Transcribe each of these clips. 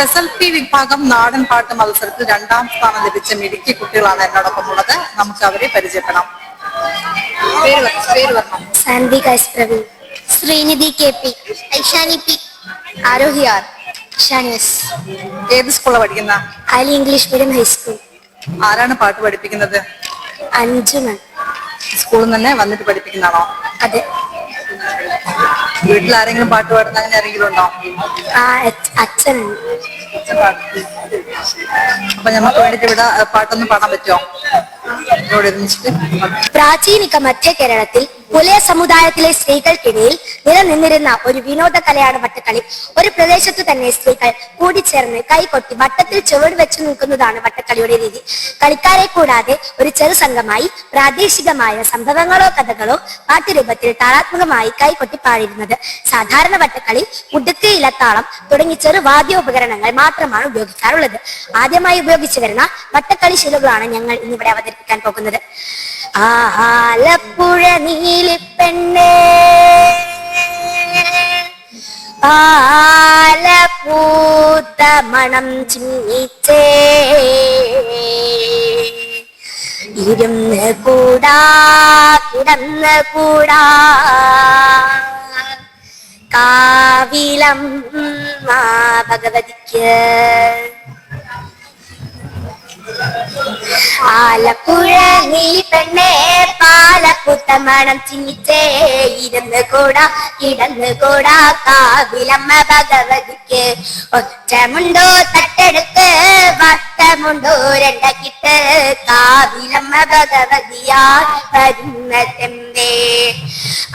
S L P വിഭാഗം നാടൻ പാട്ട് മത്സരത്തിൽ രണ്ടാം സ്ഥാനം ലഭിച്ച മിടുക്കി കുട്ടികളാണ് എന്നോടൊപ്പം ഉള്ളത്. നമുക്ക് അവരെ പരിചയപ്പെടാം. പേര് പറഞ്ഞു Praveen Srinidhi K P Aishani P Arohi R Shaniyas ഏത് സ്കൂളാണ് പഠിക്കുന്ന? അലി ഇംഗ്ലീഷ് മീഡിയം ഹൈസ്കൂൾ ആരാണ് പാട്ട് പഠിപ്പിക്കുന്നത്? അഞ്ജുമൻ. സ്കൂളിൽ നിന്ന് തന്നെ വന്നിട്ട് പഠിപ്പിക്കുന്നതാണോ? അതെ. വീട്ടിൽ ആരെങ്കിലും പാട്ട് പാടുന്ന അങ്ങനെ ആരെങ്കിലും ഉണ്ടോ? ആ അച്ഛ- അച്ഛനുണ്ട്. പ്രാചീനിക മധ്യ കേരളത്തിൽ പുലയ സമുദായത്തിലെ സ്ത്രീകൾക്കിടയിൽ നിലനിന്നിരുന്ന ഒരു വിനോദ കലയാണ് വട്ടക്കളി. ഒരു പ്രദേശത്തു തന്നെ സ്ത്രീകൾ കൂടിച്ചേർന്ന് കൈകൊട്ടി വട്ടത്തിൽ ചുവട് വെച്ചു നിൽക്കുന്നതാണ് വട്ടക്കളിയുടെ രീതി. കളിക്കാരെ കൂടാതെ ഒരു ചെറു സംഘമായി പ്രാദേശികമായ സംഭവങ്ങളോ കഥകളോ പാട്ടുരൂപത്തിൽ താളാത്മകമായി കൈകൊട്ടി പാടിയിരുന്നത്. സാധാരണ വട്ടക്കളി മുടുക്ക് ഇലത്താളം തുടങ്ങി ചെറു വാദ്യോപകരണങ്ങൾ മാത്രമാണ് ഉപയോഗിക്കാറുള്ളത്. ആദ്യമായി ഉപയോഗിച്ചു വരുന്ന വട്ടക്കളി ശീലുകളാണ് ഞങ്ങൾ ഇന്നിവിടെ അവതരിപ്പിക്കാൻ പോകുന്നത്. ആഹാലപ്പുഴ നീലിപ്പെണ്ണേ മണം ചിന്നിച്ചേ. ഇരുന്ന് കൂടാ കിടന്ന് കൂടാ. കാവിലം ഭഗവതിക്ക്. ആലപ്പുഴ നീ പെണ്ണേ പാലക്കുത്ത മണം ചിന്നിച്ചേ. ഇരുന്ന് കൂടാ കിടന്ന് കൂടാ കാവിലമ്മ ഭഗവതിക്ക്. ഒറ്റമുണ്ടോ തട്ടെടുത്ത് വട്ടമുണ്ടോ രണ്ടക്കിട്ട്. കാവിലമ്മ ഭഗവതിയാ വരുന്നതെന്തേ?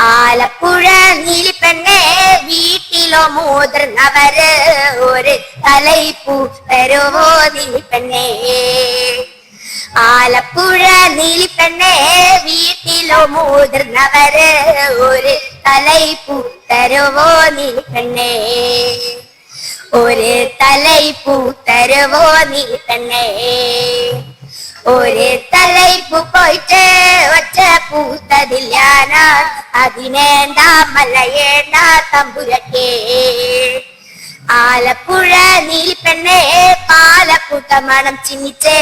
ആലപ്പുഴ നീലിപ്പെണ്ണേ വീട്ടിലോ മുതിർന്നവര്. ഒരു തലയിപ്പൂ തരുവോ നീലിപ്പെണ്ണേ ആലപ്പുഴ നീലിപ്പെണ്ണേ വീട്ടിലോ മുതിർന്നവര് ഒരു തലയിപ്പൂ തരുവോ നീലിപ്പെണ്ണേ? ഒരു തലയിപ്പൂ തരുവോ നീലിപ്പെണ്ണേ? ഒരു തലയിപ്പൂ പോയിട്ട് ഒറ്റ പൂത്തതില്ലാന അതിനേണ്ട മലയേണ്ട തമ്പുരക്കേ? ആലപ്പുഴ നീലിപ്പെണ്ണേ പാലപ്പൂത്ത മണം ചിന്നിച്ചേ.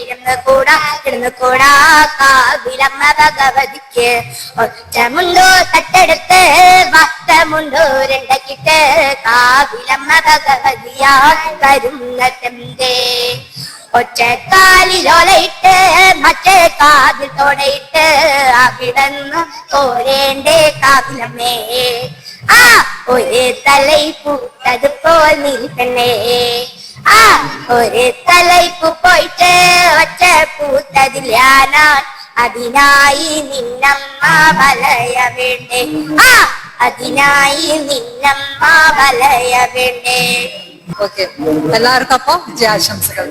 ഇരുന്ന് കൂടാ ഇരുന്ന് കൂടാ കാവിലമ്മ ഭഗവതിക്ക്. ഒറ്റമുണ്ടോ തട്ടെടുത്ത് വട്ടമുണ്ടോ രണ്ടക്കിട്ട് കാവിലമ്മ ഭഗവതിയാ വരുന്നതെന്തേ? ഒറ്റക്കാലിലോലയിട്ട് മറ്റേ കാതിൽ തോടയിട്ട് അവിടന്ന് തോരേണ്ടേ കാവിലമ്മേ. ആ ഒരേ ഒരു തലയിപ്പൂ നീ നിൽക്കണേ. ആ ഒരു തലയിപ്പൂ പോയിട്ട് ഒറ്റ പൂത്തതില്ലാന അതിനായി നിന്നമ്മ വലയ വേണ്ടേ ആ അതിനായി നിന്നമ്മ വലയ വേണ്ടേ ഓക്കെ എല്ലാവർക്കും അപ്പൊ വിജയാശംസകൾ.